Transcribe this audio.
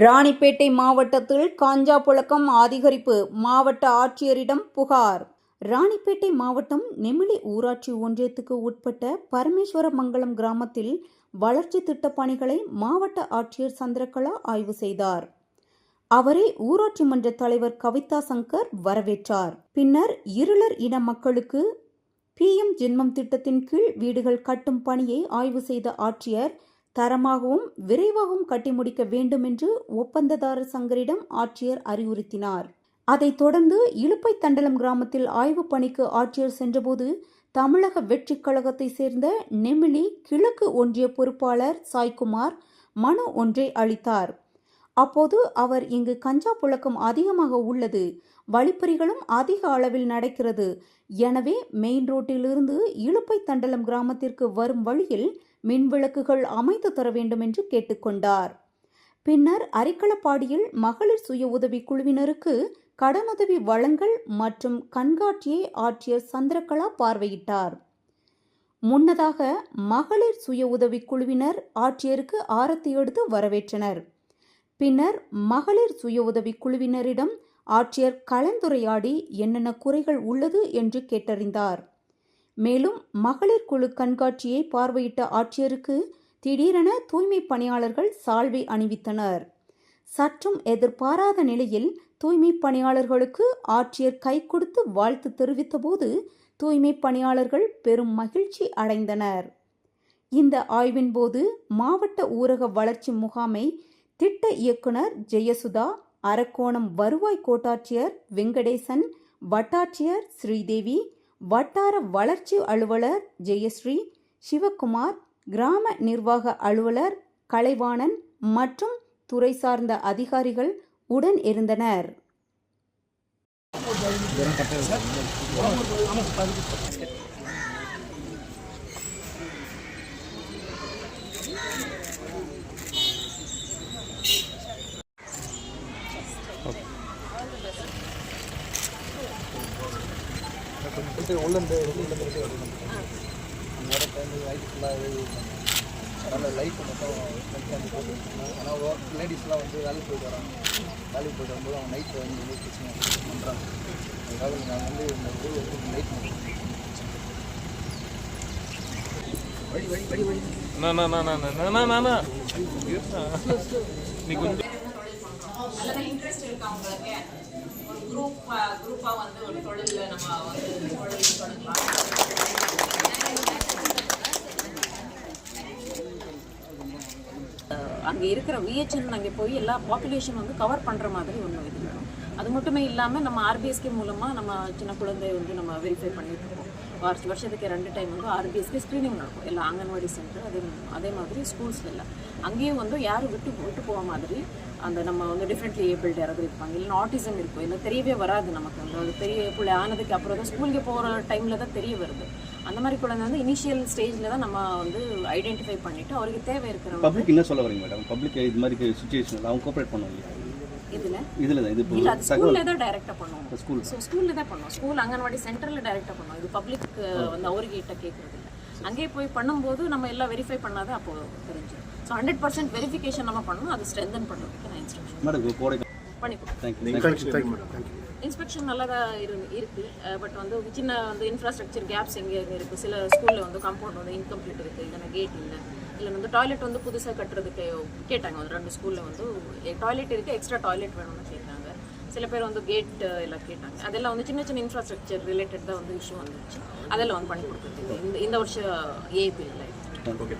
ராணிப்பேட்டை மாவட்டத்தில் காஞ்சா புழக்கம் அதிகரிப்பு. மாவட்ட ஆட்சியரிடம் புகார். ராணிப்பேட்டை மாவட்டம் நெமிலி ஊராட்சி ஒன்றியத்துக்கு உட்பட்ட பரமேஸ்வரமங்கலம் கிராமத்தில் வளர்ச்சி திட்டப் பணிகளை மாவட்ட ஆட்சியர் சந்திரகலா ஆய்வு செய்தார். அவரை ஊராட்சி மன்ற தலைவர் கவிதா சங்கர் வரவேற்றார். பின்னர் இருளர் இன மக்களுக்கு பிஎம் ஜென்மம் திட்டத்தின் கீழ் வீடுகள் கட்டும் பணியை ஆய்வு செய்த ஆட்சியர் தரமாகவும் விரைவாகவும் கட்டி முடிக்க வேண்டும் என்று ஒப்பந்ததாரர் சங்கரிடம் ஆட்சியர் அறிவுறுத்தினார். அதைத் தொடர்ந்து இலுப்பை தண்டலம் கிராமத்தில் ஆய்வுப் பணிக்கு ஆட்சியர் சென்றபோது தமிழக வெற்றிக் கழகத்தைச் சேர்ந்த நெமிலி கிழக்கு ஒன்றிய பொறுப்பாளர் சாய்குமார் மனு ஒன்றை அளித்தார். அப்போது அவர் இங்கு கஞ்சா புழக்கம் அதிகமாக உள்ளது வழிப்பறிகளும் அதிக அளவில் நடக்கிறது. எனவே மெயின் ரோட்டிலிருந்து இலுப்பை தண்டலம் கிராமத்திற்கு வரும் வழியில் மின்விளக்குகள் அமைத்து தர வேண்டும் என்று கேட்டுக்கொண்டார். பின்னர் அரிக்களப்பாடியில் மகளிர் சுய உதவி குழுவினருக்கு கடனுதவி வழங்கல் மற்றும் கண்காட்சியை ஆட்சியர் சந்திரகலா பார்வையிட்டார். முன்னதாக மகளிர் சுய உதவி குழுவினர் ஆட்சியருக்கு ஆரத்தி எடுத்து வரவேற்றனர். பின்னர் மகளிர் சுய உதவி குழுவினரிடம் ஆட்சியர் கலந்துரையாடி என்னென்ன குறைகள் உள்ளது என்று கேட்டறிந்தார். மேலும் மகளிர் குழு கண்காட்சியை பார்வையிட்ட ஆட்சியருக்கு திடீரென தூய்மை பணியாளர்கள் சால்வை அணிவித்தனர். சற்றும் எதிர்பாராத நிலையில் தூய்மை பணியாளர்களுக்கு ஆட்சியர் கை கொடுத்து வாழ்த்து தெரிவித்தபோது தூய்மை பணியாளர்கள் பெரும் மகிழ்ச்சி அடைந்தனர். இந்த ஆய்வின் போது மாவட்ட ஊரக வளர்ச்சி முகாமை திட்ட இயக்குனர் ஜெயசுதா அரக்கோணம் வருவாய் கோட்டாட்சியர் வெங்கடேசன் வட்டாட்சியர் ஸ்ரீதேவி வட்டார வளர்ச்சி அலுவலர் ஜெயஸ்ரீ சிவக்குமார் கிராம நிர்வாக அலுவலர் கலைவாணன் மற்றும் துறை சார்ந்த அதிகாரிகள் உடன் இருந்தனர். உள்ளேருந்து வெளியிலேருந்து வெளியே வரணும் அந்த டைம் லைட் ஃபுல்லாக அதனால் லைட் மட்டும் ஆனால் ஒர்க் லேடிஸ்லாம் வந்து வேலைக்கு போயிட்டு வராங்க வேலைக்கு போயிட்டு வரும்போது அவங்க நைட் வந்து வந்து பண்ணுறாங்க அதுக்காக நான் வந்து இந்த நைட் நீ கொஞ்சம் இன்ட்ரெஸ்ட் இருக்கு குரூப் குரூப்பாக uh, வந்து ஒரு தொழிலில் நம்ம வந்து தொழில் தொடங்கலாம். அங்கே இருக்கிற விஹெச்என் அங்கே போய் எல்லா பாப்புலேஷன் வந்து கவர் பண்ணுற மாதிரி ஒன்று இது அது மட்டுமே இல்லாமல் நம்ம ஆர்பிஎஸ்கே மூலமாக நம்ம சின்ன குழந்தையை வந்து நம்ம வெரிஃபை பண்ணிட்டு இருக்கோம். வருஷ வருஷத்துக்கு ரெண்டு டைம் வந்து ஆர்பிஎஸ்கே ஸ்க்ரீனிங் நடக்கும். எல்லா அங்கன்வாடி சென்டர் அதே அதே மாதிரி ஸ்கூல்ஸில் எல்லாம். அங்கேயும் வந்து யாரும் விட்டு விட்டு போக மாதிரி அந்த நம்ம வந்து டிஃப்ரெண்ட்லி ஏபிள்டு யாராவது இருப்பாங்க. இல்லைன்னா ஆட்டிசம் இருக்கும். இல்லை தெரியவே வராது நமக்கு. அந்த பெரிய பிள்ளை ஆனதுக்கு அப்புறம் தான் ஸ்கூலுக்கு போகிற டைமில் தான் தெரிய வருது. அந்த மாதிரி குழந்தை வந்து இனிஷியல் ஸ்டேஜில் தான் நம்ம வந்து ஐடென்டிஃபை பண்ணிவிட்டு அவருக்கு தேவை இருக்கிற பப்ளிக் என்ன சொல்ல வரீங்க மேடம் பப்ளிக் இது மாதிரி சுச்சுவேஷன் அவங்க கோஆப்ரேட் பண்ணுவோம் இல்லையா? இதில்? இதில் தான் இது இல்லை அது ஸ்கூலில் தான் டைரெக்டாக பண்ணுவோம். ஸ்கூல் ஸோ ஸ்கூலில் தான் பண்ணுவோம். ஸ்கூல் அங்கன்வாடி சென்டரில் டைரெக்டாக பண்ணுவோம். இது பப்ளிக் வந்து அவர்கிட்ட கேட்குறது இல்லை. அங்கேயே போய் பண்ணும்போது நம்ம எல்லாம் வெரிஃபை பண்ணாதான் அப்போ தெரிஞ்சிடும். ஸோ ஹண்ட்ரட் பர்சன்ட் வெரிஃபிகேஷன் நம்ம பண்ணணும். அது ஸ்ட்ரென்தன் பண்ணுறதுக்கு நான் இன்ஸ்ட்ரக்ஷன் மேடம் பண்ணி இன்ஸ்பெக்ஷன் நல்லா தான் இரு இருக்கு. பட் வந்து சின்ன வந்து இன்ஃப்ராஸ்ட்ரக்சர் கேப்ஸ் எங்கே எங்கே இருக்குது சில ஸ்கூலில் வந்து காம்பவுண்ட் வந்து இன்கம்ப்ளீட் இருக்குது இல்லைன்னா கேட் இல்லை. இல்லை வந்து டாய்லெட் வந்து புதுசாக கட்டுறதுக்கு கேட்டாங்க. ஒரு ரெண்டு ஸ்கூலில் வந்து டாய்லெட் இருக்குது எக்ஸ்ட்ரா டாய்லெட் வேணும்னு கேட்டாங்க. சில பேர் வந்து கேட் எல்லாம் கேட்டாங்க. அதெல்லாம் வந்து சின்ன சின்ன இன்ஃப்ராஸ்ட்ரக்சர் ரிலேட்டட் தான் வந்து இஷ்யூ வந்துச்சு. அதெல்லாம் வந்து பண்ணி கொடுத்துருக்கு இந்த இந்த வருஷம் ஏபியில்